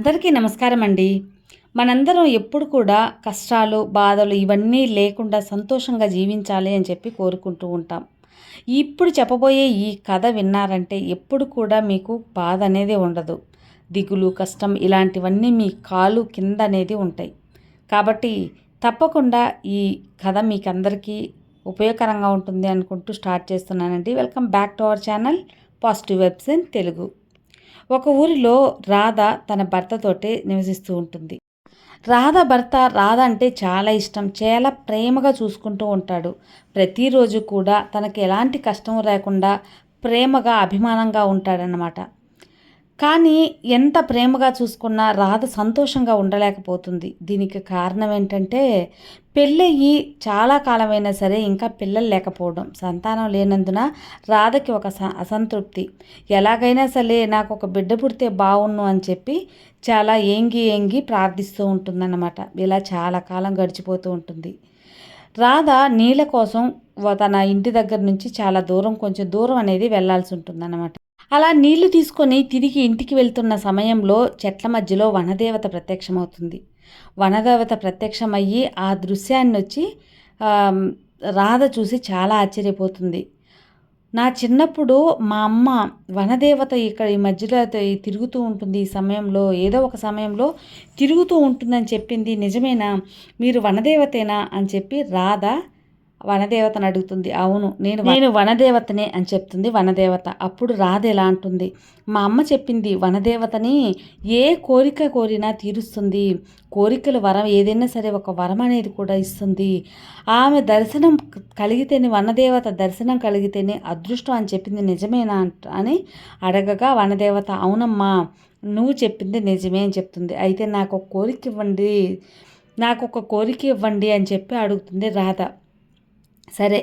అందరికీ నమస్కారం అండి మనందరం ఎప్పుడు కూడా కష్టాలు బాధలు ఇవన్నీ లేకుండా సంతోషంగా జీవించాలి అని చెప్పి కోరుకుంటూ ఉంటాం. ఇప్పుడు చెప్పబోయే ఈ కథ విన్నారంటే ఎప్పుడు కూడా మీకు బాధ అనేది ఉండదు. దిగులు కష్టం ఇలాంటివన్నీ మీ కాలు కింద అనేది ఉంటాయి. కాబట్టి తప్పకుండా ఈ కథ మీకు అందరికీ ఉపయోగకరంగా ఉంటుంది అనుకుంటూ స్టార్ట్ చేస్తున్నానండి. Welcome back to our channel positive vibes in Telugu. ఒక ఊరిలో రాధ తన భర్తతోటి నివసిస్తూ ఉంటుంది. రాధ భర్త రాధ అంటే చాలా ఇష్టం. చాలా ప్రేమగా చూసుకుంటూ ఉంటాడు. ప్రతిరోజు కూడా తనకి ఎలాంటి కష్టం లేకుండా ప్రేమగా అభిమానంగా ఉంటాడనమాట కానీ ఎంత ప్రేమగా చూసుకున్నా రాధ సంతోషంగా ఉండలేకపోతుంది. దీనికి కారణం ఏంటంటే పెళ్ళయ్యి చాలా కాలమైనా సరే ఇంకా పిల్లలు లేకపోవడం. సంతానం లేనందున రాధకి ఒక అసంతృప్తి. ఎలాగైనా సరే నాకు ఒక బిడ్డ పుడితే బాగున్ను అని చెప్పి చాలా ఏంగి ఏంగి ప్రార్థిస్తూ ఉంటుందన్నమాట. ఇలా చాలా కాలం గడిచిపోతూ ఉంటుంది. రాధ నీళ్ళ కోసం తన ఇంటి దగ్గర నుంచి చాలా దూరం కొంచెం దూరం అనేది వెళ్ళాల్సి ఉంటుందన్నమాట. అలా నీళ్ళు తీసుకొని తిరిగి ఇంటికి వెళ్తున్న సమయంలో చెట్ల మధ్యలో వనదేవత ప్రత్యక్షమవుతుంది. వనదేవత ప్రత్యక్షమయ్యి ఆ దృశ్యాన్ని వచ్చి రాధ చూసి చాలా ఆశ్చర్యపోతుంది. నా చిన్నప్పుడు మా అమ్మ వనదేవత ఇక్కడ ఈ మధ్యలో తిరుగుతూ ఉంటుంది. ఈ సమయంలో ఏదో ఒక సమయంలో తిరుగుతూ ఉంటుందని చెప్పింది. నిజమేనా? మీరు వనదేవతేనా? అని చెప్పి రాధ వనదేవతను అడుగుతుంది. అవును నేను నేను వనదేవతనే అని చెప్తుంది వనదేవత. అప్పుడు రాధ ఎలా అంటుంది? మా అమ్మ చెప్పింది వనదేవతని ఏ కోరిక కోరినా తీరుస్తుంది. కోరికలు వరం ఏదైనా సరే ఒక వరం అనేది కూడా ఇస్తుంది. ఆమె దర్శనం కలిగితేనే వనదేవత దర్శనం కలిగితేనే అదృష్టం అని చెప్పింది నిజమేనా అని అడగగా వనదేవత అవునమ్మా నువ్వు చెప్పింది నిజమే అని చెప్తుంది. అయితే నాకు ఒక కోరిక ఇవ్వండి నాకు ఒక కోరిక ఇవ్వండి అని చెప్పి అడుగుతుంది రాధ. సరే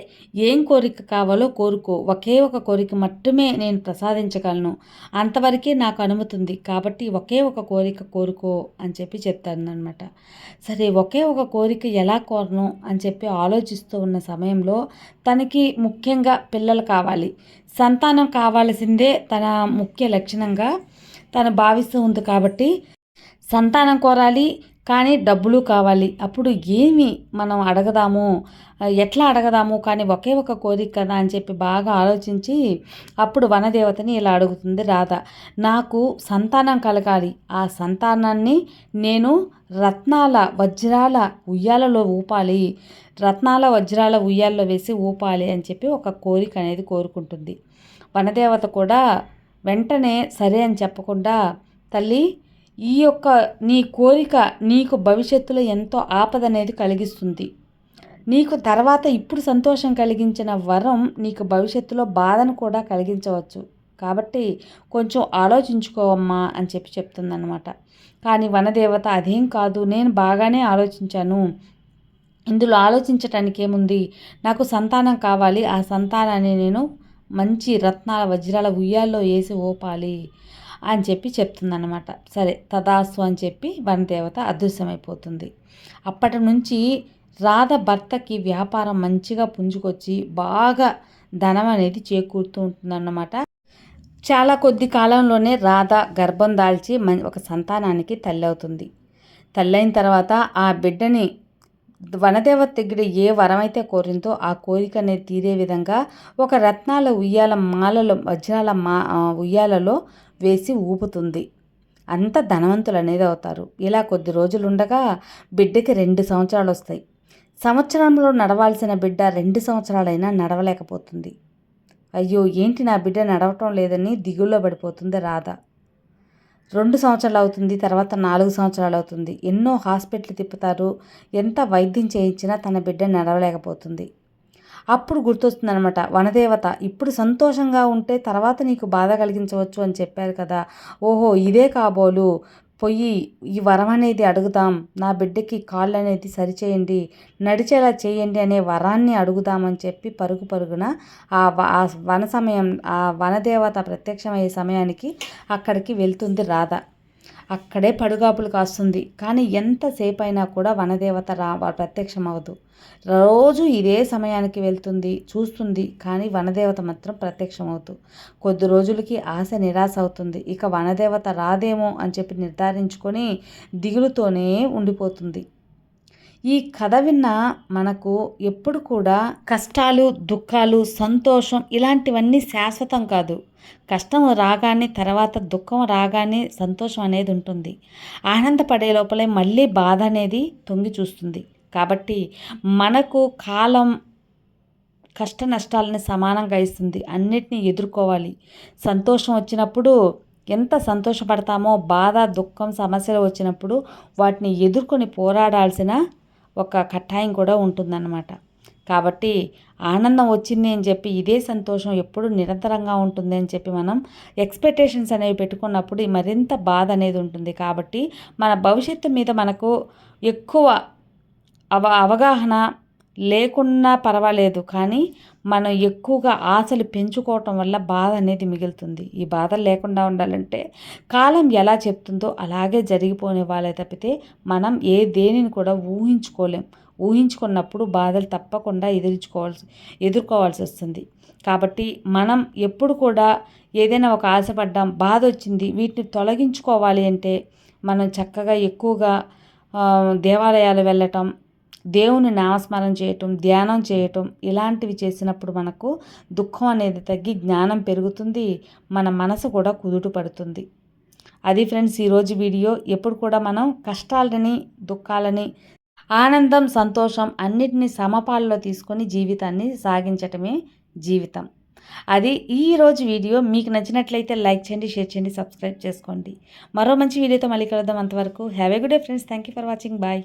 ఏం కోరిక కావాలో కోరుకో. ఒకే ఒక కోరిక మట్టుమే నేను ప్రసాదించగలను. అంతవరకే నాకు అనుమతుంది. కాబట్టి ఒకే ఒక కోరిక కోరుకో అని చెప్పి చెప్తాను అనమాట సరే ఒకే ఒక కోరిక ఎలా కోరను అని చెప్పి ఆలోచిస్తూ ఉన్న సమయంలో తనకి ముఖ్యంగా పిల్లలు కావాలి. సంతానం కావాల్సిందే తన ముఖ్య లక్షణంగా తను భావిస్తూ ఉంది కాబట్టి సంతానం కోరాలి కానీ డబ్బులు కావాలి. అప్పుడు ఏమి మనం అడగదాము? ఎట్లా అడగదాము? కానీ ఒకే ఒక కోరిక కదా అని చెప్పి బాగా ఆలోచించి అప్పుడు వనదేవతని ఇలా అడుగుతుంది రాధ. నాకు సంతానం కలగాలి. ఆ సంతానాన్ని నేను రత్నాల వజ్రాల ఉయ్యాలలో ఊపాలి. రత్నాల వజ్రాల ఉయ్యాల్లో వేసి ఊపాలి అని చెప్పి ఒక కోరిక అనేది కోరుకుంటుంది. వనదేవత కూడా వెంటనే సరే అని చెప్పకుండా తల్లి ఈ యొక్క నీ కోరిక నీకు భవిష్యత్తులో ఎంతో ఆపద అనేది కలిగిస్తుంది. నీకు తర్వాత ఇప్పుడు సంతోషం కలిగించిన వరం నీకు భవిష్యత్తులో బాధను కూడా కలిగించవచ్చు. కాబట్టి కొంచెం ఆలోచించుకోవమ్మా అని చెప్పి చెప్తుందన్నమాట. కానీ వనదేవత అదేం కాదు నేను బాగానే ఆలోచించాను. ఇందులో ఆలోచించటానికి ఏముంది? నాకు సంతానం కావాలి. ఆ సంతానాన్ని నేను మంచి రత్నాల వజ్రాల ఉయ్యాల్లో వేసి ఓపాలి అని చెప్పి చెప్తుందన్నమాట. సరే తదాసు అని చెప్పి వనదేవత అదృశ్యమైపోతుంది. అప్పటి నుంచి రాధ భర్తకి వ్యాపారం మంచిగా పుంజుకొచ్చి బాగా ధనం అనేది చేకూరుతూ ఉంటుందన్నమాట. చాలా కొద్ది కాలంలోనే రాధ గర్భం దాల్చి ఒక సంతానానికి తల్లి అవుతుంది తల్లైన తర్వాత ఆ బిడ్డని వనదేవత దగ్గర ఏ వరమైతే కోరిందో ఆ కోరిక అనేది తీరే విధంగా ఒక రత్నాల ఉయ్యాల మాలలో వజ్రాల మా ఉయ్యాలలో వేసి ఊపుతుంది. అంత ధనవంతులు అనేది అవుతారు. ఇలా కొద్ది రోజులు ఉండగా బిడ్డకి రెండు సంవత్సరాలు వస్తాయి సంవత్సరంలో నడవాల్సిన బిడ్డ రెండు సంవత్సరాలైనా నడవలేకపోతుంది. అయ్యో ఏంటి నా బిడ్డ నడవటం లేదని దిగుల్లో పడిపోతుంది రాధ. రెండు సంవత్సరాలు అవుతుంది తర్వాత నాలుగు సంవత్సరాలు అవుతుంది. ఎన్నో హాస్పిటల్ తిప్పుతారు ఎంత వైద్యం చేయించినా తన బిడ్డ నడవలేకపోతుంది. అప్పుడు గుర్తొస్తుందనమాట వనదేవత ఇప్పుడు సంతోషంగా ఉంటే తర్వాత నీకు బాధ కలిగించవచ్చు అని చెప్పారు కదా. ఓహో ఇదే కాబోలు. పొయ్యి ఈ వరం అనేది అడుగుదాం నా బిడ్డకి కాళ్ళు అనేది సరిచేయండి నడిచేలా చేయండి అనే వరాన్ని అడుగుదామని చెప్పి పరుగు పరుగున ఆ వన సమయం ఆ వనదేవత ప్రత్యక్షమయ్యే సమయానికి అక్కడికి వెళ్తుంది రాధ. అక్కడే పడుగాపులు కాస్తుంది. కానీ ఎంతసేపు అయినా కూడా వనదేవత రా ప్రత్యక్షమవదు రోజు ఇదే సమయానికి వెళ్తుంది చూస్తుంది కానీ వనదేవత మాత్రం ప్రత్యక్షమవుతూ కొద్ది రోజులకి ఆశ నిరాశ అవుతుంది. ఇక వనదేవత రాదేమో అని చెప్పి నిర్ధారించుకొని దిగులుతోనే ఉండిపోతుంది. ఈ కథ విన్న మనకు ఎప్పుడు కూడా కష్టాలు దుఃఖాలు సంతోషం ఇలాంటివన్నీ శాశ్వతం కాదు. కష్టం రాగానే తర్వాత దుఃఖం రాగానే సంతోషం అనేది ఉంటుంది. ఆనందపడే లోపలే మళ్ళీ బాధ అనేది తొంగి చూస్తుంది. కాబట్టి మనకు కాలం కష్ట నష్టాలని సమానంగా ఇస్తుంది. అన్నిటినీ ఎదుర్కోవాలి. సంతోషం వచ్చినప్పుడు ఎంత సంతోషపడతామో బాధ దుఃఖం సమస్యలు వచ్చినప్పుడు వాటిని ఎదుర్కొని పోరాడాల్సిన ఒక కట్టాయం కూడా ఉంటుందన్నమాట. కాబట్టి ఆనందం వచ్చింది అని చెప్పి ఇదే సంతోషం ఎప్పుడు నిరంతరంగా ఉంటుంది అని చెప్పి మనం ఎక్స్పెక్టేషన్స్ అనేవి పెట్టుకున్నప్పుడు మరింత బాధ అనేది ఉంటుంది. కాబట్టి మన భవిష్యత్తు మీద మనకు ఎక్కువ అవ అవగాహన లేకున్నా పర్వాలేదు కానీ మనం ఎక్కువగా ఆశలు పెంచుకోవటం వల్ల బాధ అనేది మిగులుతుంది. ఈ బాధ లేకుండా ఉండాలంటే కాలం ఎలా చెప్తుందో అలాగే జరిగిపోనివ్వాలి తప్పితే మనం ఏ దేనిని కూడా ఊహించుకోలేం. ఊహించుకున్నప్పుడు బాధలు తప్పకుండా ఎదుర్చుకోవాల్సి ఎదుర్కోవాల్సి వస్తుంది. కాబట్టి మనం ఎప్పుడు కూడా ఏదైనా ఒక ఆశపడ్డాం బాధ వచ్చింది వీటిని తొలగించుకోవాలి అంటే మనం చక్కగా ఎక్కువగా దేవాలయాలు వెళ్ళటం దేవుని నామస్మరణ చేయటం ధ్యానం చేయటం ఇలాంటివి చేసినప్పుడు మనకు దుఃఖం అనేది తగ్గి జ్ఞానం పెరుగుతుంది మన మనసు కూడా కుదుట పడుతుంది. అది ఫ్రెండ్స్ ఈరోజు వీడియో. ఎప్పుడు కూడా మనం కష్టాలని దుఃఖాలని ఆనందం సంతోషం అన్నిటినీ సమపాల్లో తీసుకొని జీవితాన్ని సాగించటమే జీవితం. అది ఈరోజు వీడియో. మీకు నచ్చినట్లయితే లైక్ చేయండి షేర్ చేయండి సబ్స్క్రైబ్ చేసుకోండి. మరో మంచి వీడియోతో మళ్ళీ కలుద్దాం అంతవరకు. Have a good day friends. Thank you for watching. Bye.